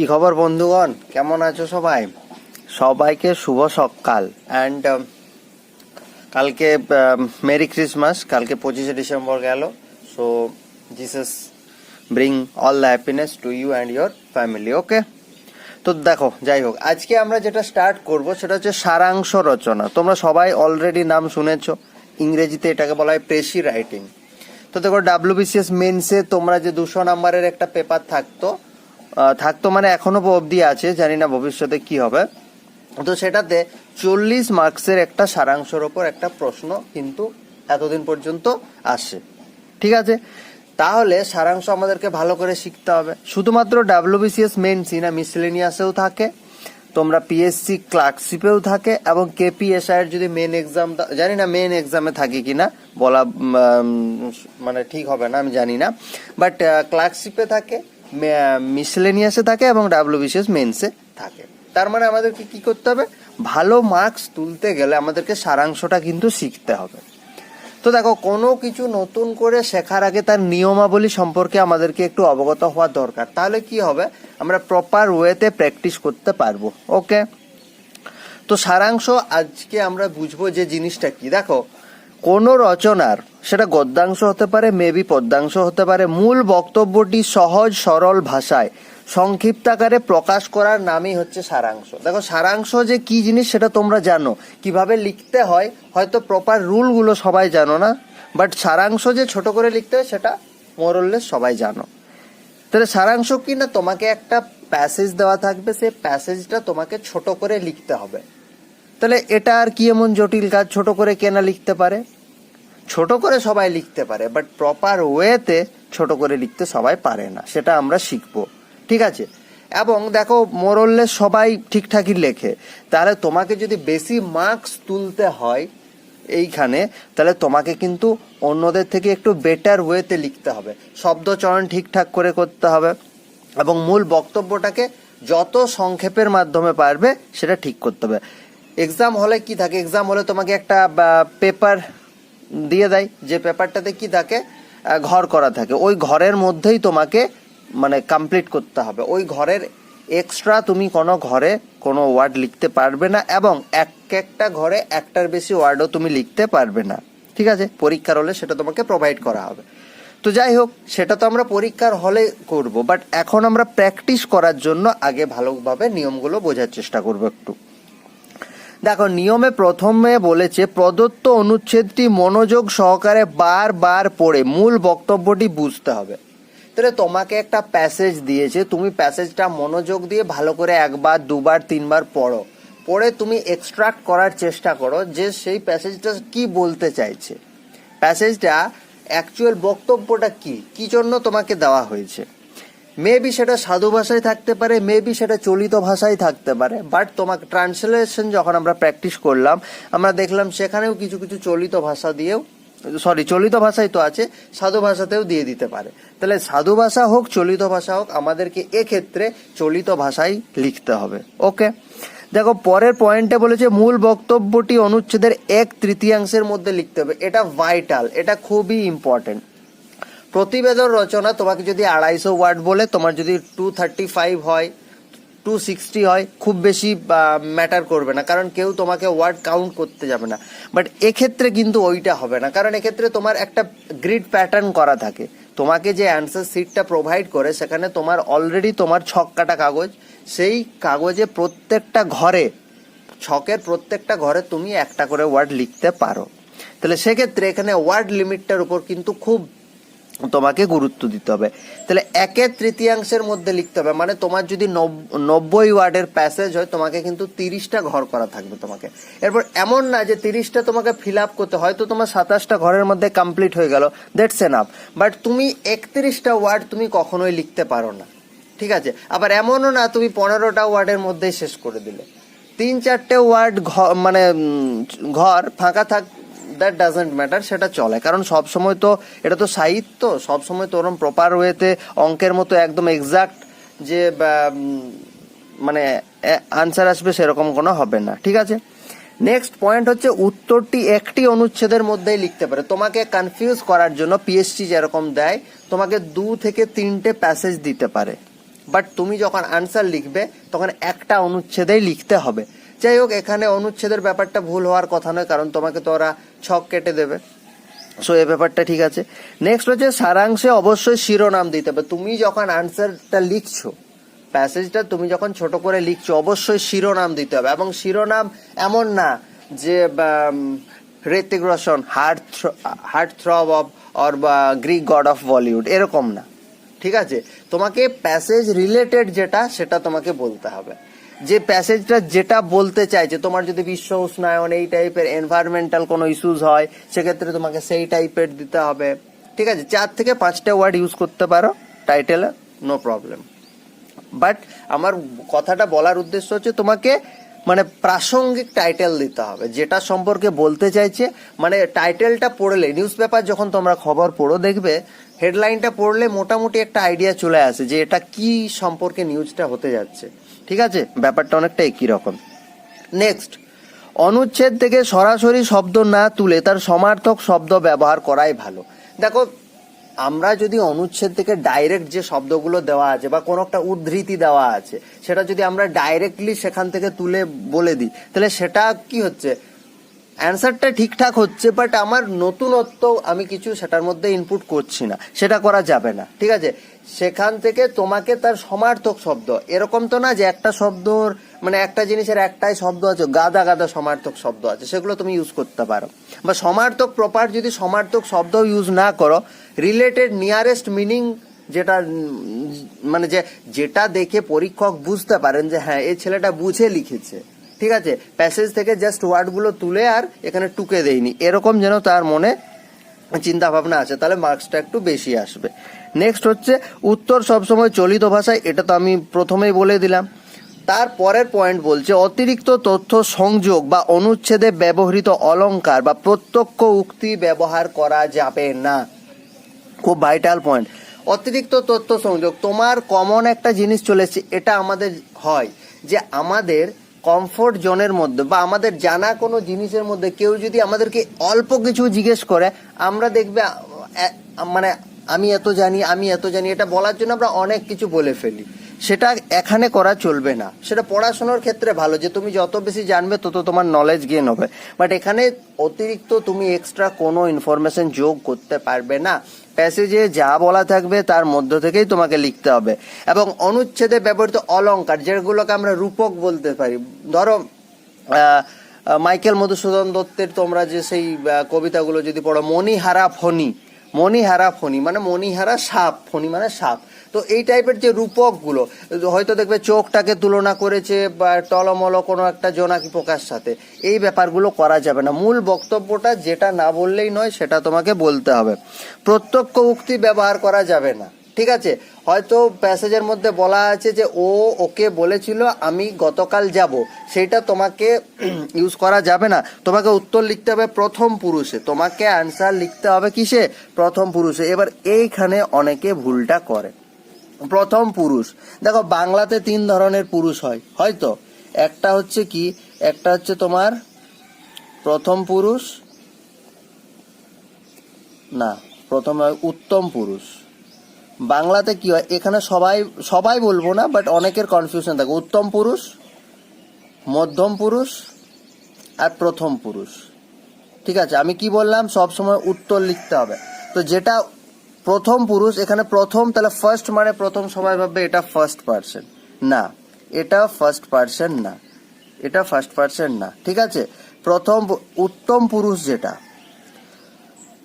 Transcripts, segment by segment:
কি খবর, বন্ধুগণ? কেমন আছো সবাই? সবাইকে শুভ সকাল। অ্যান্ড কালকে মেরি ক্রিসমাস কালকে পঁচিশে ডিসেম্বর গেল। So Jesus bring all the happiness to you and your family okay তো দেখো, যাই হোক, আজকে আমরা যেটা স্টার্ট করব, সেটা হচ্ছে সারাংশ রচনা। তোমরা সবাই অলরেডি নাম শুনেছো। ইংরেজিতে এটাকে বলা হয় প্রেসি রাইটিং। তো দেখো ডাব্লিউবিসিএস মেন্সে তোমরা যে দুশো নাম্বারের একটা পেপার থাকতো থাকতো মানে এখনও অবধি আছে, জানি না ভবিষ্যতে কি হবে। তো সেটাতে চল্লিশ মার্কসের একটা সারাংশের ওপর একটা প্রশ্ন কিন্তু এতদিন পর্যন্ত আসে। ঠিক আছে? তাহলে সারাংশ আমাদেরকে ভালো করে শিখতে হবে। শুধুমাত্র ডাব্লিউবিসিএস মেন্সই না মিসলেনিয়াসেও থাকে, তোমরা পিএসসি ক্লার্কশিপেও থাকে, এবং কেপিএসআই এর যদি মেন এক্সাম জানি না মেন এক্সামে থাকে কি না, বলা মানে ঠিক হবে না, আমি জানি না। বাট ক্লার্কশিপে থাকে মিসলেনিয়াসে থাকে এবং ডাব্লিউবিসিএস মেন্সে থাকে। তার মানে আমাদেরকে কি করতে হবে? ভালো মার্কস তুলতে গেলে আমাদেরকে সারাংশটা কিন্তু শিখতে হবে। তো দেখো, কোনো কিছু নতুন করে শেখার আগে তার নিয়মাবলী সম্পর্কে আমাদেরকে একটু অবগত হওয়া দরকার। তাহলে কি হবে? আমরা প্রপার ওয়েতে প্র্যাকটিস করতে পারব। ওকে তো সারাংশ আজকে আমরা বুঝব যে জিনিসটা কি। দেখো কোনো রচনার, সেটা গদ্যাংশ হতে পারে মেবি পদ্যাংশ হতে পারে, মূল বক্তব্যটি সহজ, সরল ভাষায়, সংক্ষিপ্ত আকারে প্রকাশ করার নামই হচ্ছে সারাংশ। দেখো, সারাংশ যে কি জিনিস সেটা তোমরা জানো। কীভাবে লিখতে হয়, হয়তো প্রপার রুলগুলো সবাই জানো না বাট সারাংশ যে ছোট করে লিখতে হয়, সেটা মোরল্লে সবাই জানো। তাহলে সারাংশ কি না, তোমাকে একটা প্যাসেজ দেওয়া থাকবে, সেই প্যাসেজটা তোমাকে ছোট করে লিখতে হবে। তাহলে এটা আর কি এমন জটিল কাজ? ছোট করে কেনা লিখতে পারে? ছোট করে সবাই লিখতে পারে বাট প্রপার ওয়েতে ছোট করে লিখতে সবাই পারে না। সেটা আমরা শিখব। ঠিক আছে? এবং দেখো মোরল্লে সবাই ঠিকঠাকই লেখে। তাহলে তোমাকে যদি বেশি মার্কস তুলতে হয় এইখানে, তাহলে তোমাকে কিন্তু অন্যদের থেকে একটু বেটার ওয়েতে লিখতে হবে। শব্দচয়ন ঠিকঠাক করে করতে হবে এবং মূল বক্তব্যটাকে যত সংক্ষেপের মাধ্যমে পারবে, সেটা ঠিক করতে হবে। এক্সাম হলে কি থাকে? এক্সাম হলে তোমাকে একটা পেপার দিয়ে দেয়। যে পেপারটাতে কি থাকে? ঘর করা থাকে। ওই ঘরের মধ্যেই তোমাকে মানে কমপ্লিট করতে হবে। ওই ঘরের এক্সট্রা তুমি কোনো ঘরে কোনো ওয়ার্ড লিখতে পারবে না এবং এক একটা ঘরে একটার বেশি ওয়ার্ডও তুমি লিখতে পারবে না। ঠিক আছে? পরীক্ষার হলে সেটা তোমাকে প্রোভাইড করা হবে। তো যাই হোক, সেটা তো আমরা পরীক্ষার হলে করব বাট এখন আমরা প্র্যাকটিস করার জন্য আগে ভালোভাবে নিয়মগুলো বোঝার চেষ্টা করব একটু। দেখো, নিয়মে প্রথমে বলেছে, প্রদত্ত অনুচ্ছেদটি মনোযোগ সহকারে বারবার পড়ে, মূল বক্তব্যটি বুঝতে হবে। তাহলে তোমাকে একটা প্যাসেজ দিয়েছে, তুমি প্যাসেজটা মনোযোগ দিয়ে ভালো করে একবার, দুবার, তিনবার পড়ো। পড়ে তুমি এক্সট্রাক্ট করার চেষ্টা করো যে সেই প্যাসেজটা কি বলতে চাইছে। প্যাসেজটা অ্যাকচুয়াল বক্তব্যটা কি? কি জন্য তোমাকে দেওয়া হয়েছে? মেবি সেটা সাধু ভাষায় থাকতে পারে মেবি সেটা চলিত ভাষায় থাকতে পারে বাট তোমাকে ট্রান্সলেশন যখন আমরা প্র্যাকটিস করলাম, আমরা দেখলাম সেখানেও কিছু কিছু চলিত ভাষা দিয়েও সরি চলিত ভাষাই তো আছে, সাধু ভাষাতেও দিয়ে দিতে পারে। তাহলে সাধু ভাষা হোক, চলিত ভাষা হোক, আমাদেরকে এক্ষেত্রে চলিত ভাষাই লিখতে হবে। ওকে দেখো, পরের পয়েন্টে বলেছে, মূল বক্তব্যটি অনুচ্ছেদের এক তৃতীয়াংশের মধ্যে লিখতে হবে। এটা ভাইটাল এটা খুবই ইম্পর্টেন্ট প্রতিবেদন রচনা, তোমাকে যদি আড়াইশো ওয়ার্ড বলে, তোমার যদি টু থার্টি ফাইভ হয় টু সিক্সটি হয়, খুব বেশি ম্যাটার করবে না। কারণ কেউ তোমাকে ওয়ার্ড কাউন্ট করতে যাবে না। বাট এক্ষেত্রে কিন্তু ওইটা হবে না। কারণ এক্ষেত্রে তোমার একটা গ্রিড প্যাটার্ন করা থাকে। তোমাকে যে অ্যান্সার সিটটা প্রোভাইড করে, সেখানে তোমার অলরেডি তোমার ছক কাটা কাগজ। সেই কাগজে প্রত্যেকটা ঘরে, ছকের প্রত্যেকটা ঘরে তুমি একটা করে ওয়ার্ড লিখতে পারো। তাহলে সেক্ষেত্রে এখানে ওয়ার্ড লিমিটটার উপর কিন্তু খুব তোমাকে গুরুত্ব দিতে হবে। তাহলে একের তৃতীয়াংশের মধ্যে লিখতে হবে মানে তোমার যদি নব- নব্বই ওয়ার্ডের প্যাসেজ হয়, তোমাকে কিন্তু তিরিশটা ঘর করা থাকবে তোমাকে। এরপর এমন না যে তিরিশটা তোমাকে ফিল আপ করতে, হয়তো তোমার সাতাশটা ঘরের মধ্যে কমপ্লিট হয়ে গেল দ্যাটস এনাফ বাট তুমি একত্রিশটা ওয়ার্ড তুমি কখনোই লিখতে পারো না। ঠিক আছে? আবার এমনও না তুমি পনেরোটা ওয়ার্ডের মধ্যেই শেষ করে দিলে। তিন চারটে ওয়ার্ড ঘর মানে ঘর ফাঁকা থাক দ্যাট ডাজেন্ট ম্যাটার সেটা চলে। কারণ সব সময় তো এটা তো সাহিত্য সব সময় তো ওরম প্রপার ওয়েতে অঙ্কের মতো একদম এক্সাক্ট যে মানে আনসার আসবে সেরকম কোনো হবে না, ঠিক আছে? নেক্সট পয়েন্ট হচ্ছে উত্তরটি একটি অনুচ্ছেদের মধ্যেই লিখতে পারে। তোমাকে কনফিউজ করার জন্য পিএসসি যেরকম দেয়, তোমাকে দু থেকে তিনটে প্যাসেজ দিতে পারে। বাট তুমি যখন আনসার লিখবে, তখন একটা অনুচ্ছেদেই লিখতে হবে। যাই হোক, এখানে অনুচ্ছেদের ব্যাপারটা ভুল হওয়ার কথা নয়, কারণ তোমাকে তো ওরা ছক কেটে দেবে। সো এই ব্যাপারটা ঠিক আছে। নেক্সট হচ্ছে, সারাংশে অবশ্যই শিরোনাম দিতে হবে। তুমি যখন আনসারটা লিখছো প্যাসেজটা তুমি যখন ছোট করে লিখছো, অবশ্যই শিরোনাম দিতে হবে। এবং শিরোনাম এমন না যে Hrithik Roshan heart heart throb of or বা গ্রিক গড অফ বলিউড এরকম না। ঠিক আছে? তোমাকে প্যাসেজ রিলেটেড যেটা, সেটা তোমাকে বলতে হবে। যে প্যাসেজটা যেটা বলতে চাইছে, তোমার যদি বিশ্ব উষ্ণায়ন এই টাইপের এনভায়রনমেন্টাল কোনো ইস্যুস হয়, সেক্ষেত্রে তোমাকে সেই টাইপের দিতে হবে। ঠিক আছে? চার থেকে পাঁচটা ওয়ার্ড ইউজ করতে পারো টাইটেলে নো প্রবলেম বাট আমার কথাটা বলার উদ্দেশ্য হচ্ছে তোমাকে মানে প্রাসঙ্গিক টাইটেল দিতে হবে। যেটা সম্পর্কে বলতে চাইছে মানে টাইটেলটা পড়লে নিউজ পেপার যখন তোমরা খবর পড়ো দেখবে হেডলাইনটা পড়লে মোটামুটি একটা আইডিয়া চলে আসে যে এটা কি সম্পর্কে নিউজটা হতে যাচ্ছে। ঠিক আছে? ব্যাপারটা অনেকটা একই রকম। নেক্সট অনুচ্ছেদ থেকে সরাসরি শব্দ না তুলে তার সমার্থক শব্দ ব্যবহার করাই ভালো। দেখো, আমরা যদি অনুচ্ছেদ থেকে ডাইরেক্ট যে শব্দগুলো দেওয়া আছে বা কোনো একটা উদ্ধৃতি দেওয়া আছে, সেটা যদি আমরা ডাইরেক্টলি সেখান থেকে তুলে বলে দিই, তাহলে সেটা কি হচ্ছে? অ্যান্সারটা ঠিকঠাক হচ্ছে বাট আমার নতুনত্ব আমি কিছু সেটার মধ্যে ইনপুট করছি না। সেটা করা যাবে না। ঠিক আছে? সেখান থেকে তোমাকে তার সমার্থক শব্দ। এরকম তো না যে একটা শব্দর মানে একটা জিনিসের একটাই শব্দ আছে, গাদা গাদা সমার্থক শব্দ আছে। সেগুলো তুমি ইউজ করতে পারো। বা সমার্থক প্রপার যদি সমার্থক শব্দ ইউজ না করো রিলেটেড নিয়ারেস্ট মিনিং যেটা মানে যে, যেটা দেখে পরীক্ষক বুঝতে পারেন যে হ্যাঁ এই ছেলেটা বুঝে লিখেছে। ঠিক আছে? প্যাসেজ থেকে জাস্ট ওয়ার্ডগুলো তুলে আর এখানে টুকে দেয়নি এরকম যেন তার মনে চিন্তা ভাবনা আছে। তাহলে মার্কসটা একটু বেশি আসবে। নেক্সট হচ্ছে, উত্তর সবসময় চলিত ভাষায়, এটা তো আমি প্রথমেই বলে দিলাম। তার পরের পয়েন্ট বলছে, অতিরিক্ত তথ্য সংযোগ বা অনুচ্ছেদে ব্যবহৃত অলঙ্কার বা প্রত্যক্ষ উক্তি ব্যবহার করা যাবে না। খুব ভাইটাল পয়েন্ট অতিরিক্ত তথ্য সংযোগ, তোমার কমন একটা জিনিস চলেছে এটা আমাদের হয় যে আমাদের কমফোর্ট জোনের মধ্যে বা আমাদের জানা কোনো জিনিসের মধ্যে কেউ যদি আমাদেরকে অল্প কিছু জিজ্ঞেস করে, আমরা দেখবে মানে আমি এত জানি, আমি এত জানি, এটা বলার জন্য আমরা অনেক কিছু বলে ফেলি। সেটা এখানে করা চলবে না। সেটা পড়াশোনার ক্ষেত্রে ভালো, যে তুমি যত বেশি জানবে তত তোমার নলেজ গেন হবে। বাট এখানে অতিরিক্ত তুমি এক্সট্রা কোনো ইনফরমেশন যোগ করতে পারবে না। প্যাসেজে যা বলা থাকবে তার মধ্য থেকেই তোমাকে লিখতে হবে। এবং অনুচ্ছেদে ব্যবহৃত অলঙ্কার, যেগুলোকে আমরা রূপক বলতে পারি। ধরো মাইকেল মধুসূদন দত্তের তোমরা যে সেই কবিতাগুলো যদি পড়ো, মণিহারা ফণি। মণিহারা ফণি মানে মণিহারা সাপ, ফণি মানে সাপ। তো এই টাইপের যে রূপকগুলো, হয়তো দেখবে চোখটাকে তুলনা করেছে বা টলমল কোনো একটা জোনাকি পোকার সাথে। এই ব্যাপারগুলো করা যাবে না। মূল বক্তব্যটা যেটা না বললেই নয়, সেটা তোমাকে বলতে হবে। প্রত্যক্ষ উক্তি ব্যবহার করা যাবে না। ঠিক আছে? হয়তো প্যাসেজের মধ্যে বলা আছে যে, ও ওকে বলেছিল আমি গতকাল যাব। সেটা তোমাকে ইউজ করা যাবে না। তোমাকে উত্তর লিখতে হবে প্রথম পুরুষে। তোমাকে অ্যান্সার লিখতে হবে কিসে? প্রথম পুরুষে। এবার এইখানে অনেকে ভুলটা করে। প্রথম পুরুষ। দেখো, বাংলাতে তিন ধরনের পুরুষ হয়, হয়তো? একটা হচ্ছে কি? একটা হচ্ছে তোমার প্রথম পুরুষ। না, প্রথম উত্তম পুরুষ। বাংলাতে কি হয়? এখানে সবাই সবাই বলব না বাট অনেকের কনফিউশন থাকে। উত্তম পুরুষ, মধ্যম পুরুষ, আর প্রথম পুরুষ। ঠিক আছে? আমি কি বললাম? সব সময় উত্তর লিখতে হবে। তো যেটা প্রথম পুরুষ, এখানে প্রথম, তাহলে ফার্স্ট মানে প্রথম সবাই ভাববে এটা ফার্স্ট পার্সন না, এটা ফার্স্ট পার্সন না। এটা ফার্স্ট পার্সন না। ঠিক আছে? প্রথম উত্তম পুরুষ যেটা,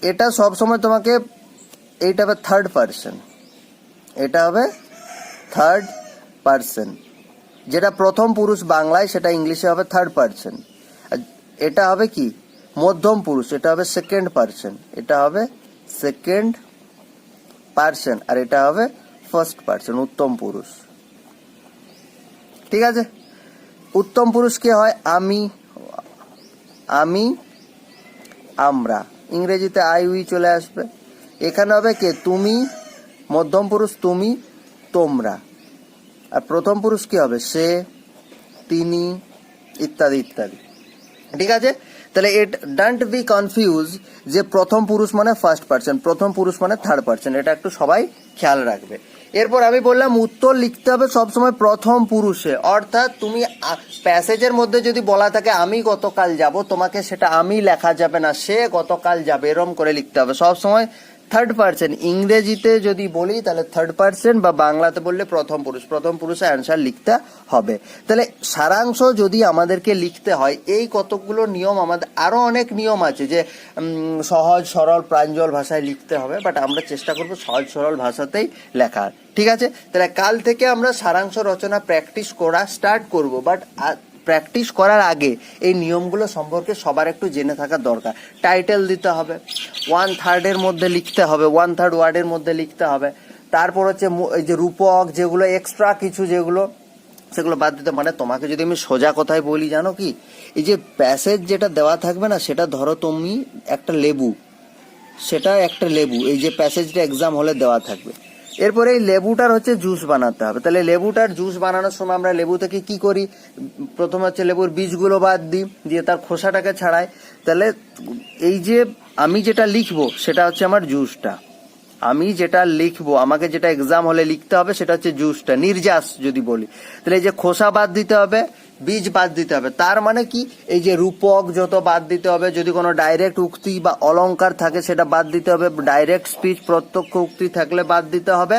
এটা সব সময় তোমাকে, এইটা থার্ড পার্সন এটা হবে থার্ড পার্সন যেটা প্রথম পুরুষ বাংলায়, সেটা ইংলিশে হবে থার্ড পার্সন এটা হবে কি? মধ্যম পুরুষ, এটা হবে সেকেন্ড পার্সন এটা হবে সেকেন্ড পার্সন আর এটা হবে ফার্স্ট পার্সন উত্তম পুরুষ। ঠিক আছে? উত্তম পুরুষ কে হয়? আমি আমি, আমরা। ইংরেজিতে আই উই চলে আসবে। এখানে হবে কে? তুমি মধ্যম পুরুষ তুমি, তোমরা। আর প্রথম পুরুষ কি হবে? সে, তিনি, ইত্যাদি ইত্যাদি। ঠিক আছে? তাহলে ইট ডান্ট বি কনফিউজ যে প্রথম পুরুষ মানে ফার্স্ট পার্সন প্রথম পুরুষ মানে থার্ড পার্সন এটা একটু সবাই খেয়াল রাখবে। এরপর আমি বললাম, উত্তর লিখতে হবে সবসময় প্রথম পুরুষে। অর্থাৎ তুমি প্যাসেজের মধ্যে যদি বলা থাকে, আমি গতকাল যাব তোমাকে সেটা আমি লেখা যাবে না, সে গতকাল যাবে এরম করে লিখতে হবে। সবসময় থার্ড পার্সন ইংরেজিতে যদি বলি, তাহলে থার্ড পার্সন বা বাংলাতে বললে প্রথম পুরুষ। প্রথম পুরুষে অ্যান্সার লিখতে হবে। তাহলে সারাংশ যদি আমাদেরকে লিখতে হয়, এই কতগুলো নিয়ম আমাদের আরও অনেক নিয়ম আছে যে সহজ, সরল, প্রাঞ্জল ভাষায় লিখতে হবে বাট আমরা চেষ্টা করব সহজ, সরল ভাষাতেই লেখার। ঠিক আছে? তাহলে কাল থেকে আমরা সারাংশ রচনা প্র্যাকটিস করা স্টার্ট করব বাট প্র্যাকটিস করার আগে এই নিয়মগুলো সম্পর্কে সবার একটু জেনে থাকা দরকার। টাইটেল দিতে হবে ওয়ান থার্ডের মধ্যে লিখতে হবে ওয়ান থার্ড ওয়ার্ডের মধ্যে লিখতে হবে। তারপর হচ্ছে এই যে রূপক যেগুলো এক্সট্রা কিছু যেগুলো, সেগুলো বাদ দিতে মানে তোমাকে যদি আমি সোজা কথায় বলি, জানো কি? এই যে প্যাসেজ যেটা দেওয়া থাকবে না, সেটা ধরো তুমি একটা লেবু, সেটা একটা লেবু, এই যে প্যাসেজটা এক্সাম হলে দেওয়া থাকবে। এরপরে এই লেবুটার হচ্ছে জুস বানাতে হবে। তাহলে লেবুটার জুস বানানোর সময় আমরা লেবু থেকে কি করি? প্রথমে হচ্ছে লেবুর বীজগুলো বাদ দিই, দিয়ে তার খোসাটাকে ছাড়াই। তাহলে এই যে আমি যেটা লিখব, সেটা হচ্ছে আমার জুসটা। আমি যেটা লিখব, আমাকে যেটা এক্সাম হলে লিখতে হবে, সেটা হচ্ছে জুসটা, নির্যাস যদি বলি। তাহলে এই যে খোসা বাদ দিতে হবে বীজ বাদ দিতে হবে। তার মানে কি? এই যে রূপক যত বাদ দিতে হবে, যদি কোনো ডাইরেক্ট উক্তি বা অলংকার থাকে, সেটা বাদ দিতে হবে। ডাইরেক্ট স্পিচ প্রত্যক্ষ উক্তি থাকলে বাদ দিতে হবে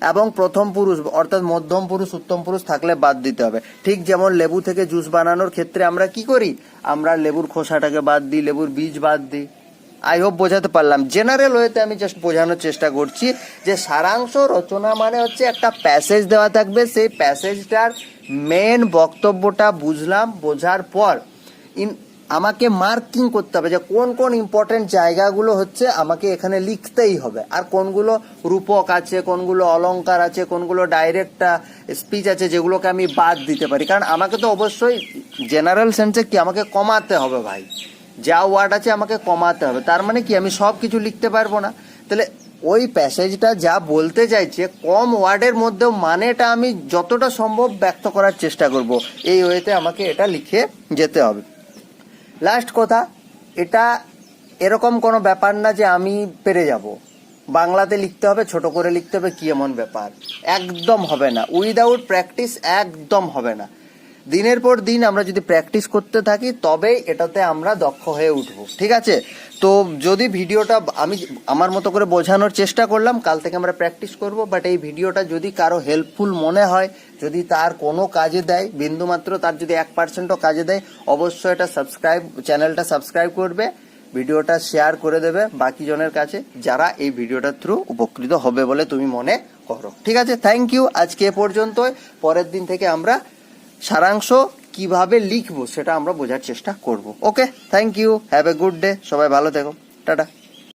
এবং প্রথম পুরুষ, অর্থাৎ মধ্যম পুরুষ, উত্তম পুরুষ থাকলে বাদ দিতে হবে। ঠিক যেমন লেবু থেকে জুস বানানোর ক্ষেত্রে আমরা কি করি? আমরা লেবুর খোসাটাকে বাদ দিই, লেবুর বীজ বাদ দিই। আই হোপ বোঝাতে পারলাম। জেনারেল ওয়েতে আমি জাস্ট বোঝানোর চেষ্টা করছি যে সারাংশ রচনা মানে হচ্ছে একটা প্যাসেজ দেওয়া থাকবে। সেই প্যাসেজটার মেন বক্তব্যটা বুঝলাম, বোঝার পর ইন আমাকে মার্কিং করতে হবে যে কোন কোন ইম্পর্টেন্ট জায়গাগুলো হচ্ছে আমাকে এখানে লিখতেই হবে। আর কোনগুলো রূপক আছে, কোনগুলো অলংকার আছে, কোনগুলো ডাইরেক্ট স্পিচ আছে যেগুলোকে আমি বাদ দিতে পারি। কারণ আমাকে তো অবশ্যই জেনারেল সেন্সে কি আমাকে কমাতে হবে ভাই। যা ওয়ার্ড আছে আমাকে কমাতে হবে। তার মানে কি? আমি সব কিছু লিখতে পারব না। তাহলে ওই প্যাসেজটা যা বলতে চাইছে, কম ওয়ার্ডের মধ্যেও মানেটা আমি যতটা সম্ভব ব্যক্ত করার চেষ্টা করব। এই ওয়েতে আমাকে এটা লিখে যেতে হবে। লাস্ট কথা, এটা এরকম কোনো ব্যাপার না যে আমি পেরে যাব। বাংলাতে লিখতে হবে, ছোট করে লিখতে হবে, কি এমন ব্যাপার? একদম হবে না। উইদাউট প্র্যাকটিস একদম হবে না। দিনের পর দিন আমরা যদি প্র্যাকটিস করতে থাকি তবেই এটাতে আমরা দক্ষ হয়ে উঠব। ঠিক আছে? তো যদি ভিডিওটা আমি আমার মতো করে বোঝানোর চেষ্টা করলাম, কাল থেকে আমরা প্র্যাকটিস করব বাট এই ভিডিওটা যদি কারও হেল্পফুল মনে হয়, যদি তার কোনো কাজে দেয়, বিন্দুমাত্র তার যদি এক পার্সেন্টও কাজে দেয়, অবশ্যই এটা সাবস্ক্রাইব চ্যানেলটা সাবস্ক্রাইব করবে, ভিডিওটা শেয়ার করে দেবে বাকি জনের কাছে, যারা এই ভিডিওটার থ্রু উপকৃত হবে বলে তুমি মনে করো। ঠিক আছে? থ্যাংক ইউ আজকে এ পর্যন্তই। পরের দিন থেকে আমরা সারাংশ কীভাবে লিখব সেটা আমরা বোঝার চেষ্টা করব। Okay thank you have a good day সবাই ভালো থেকো, টাটা।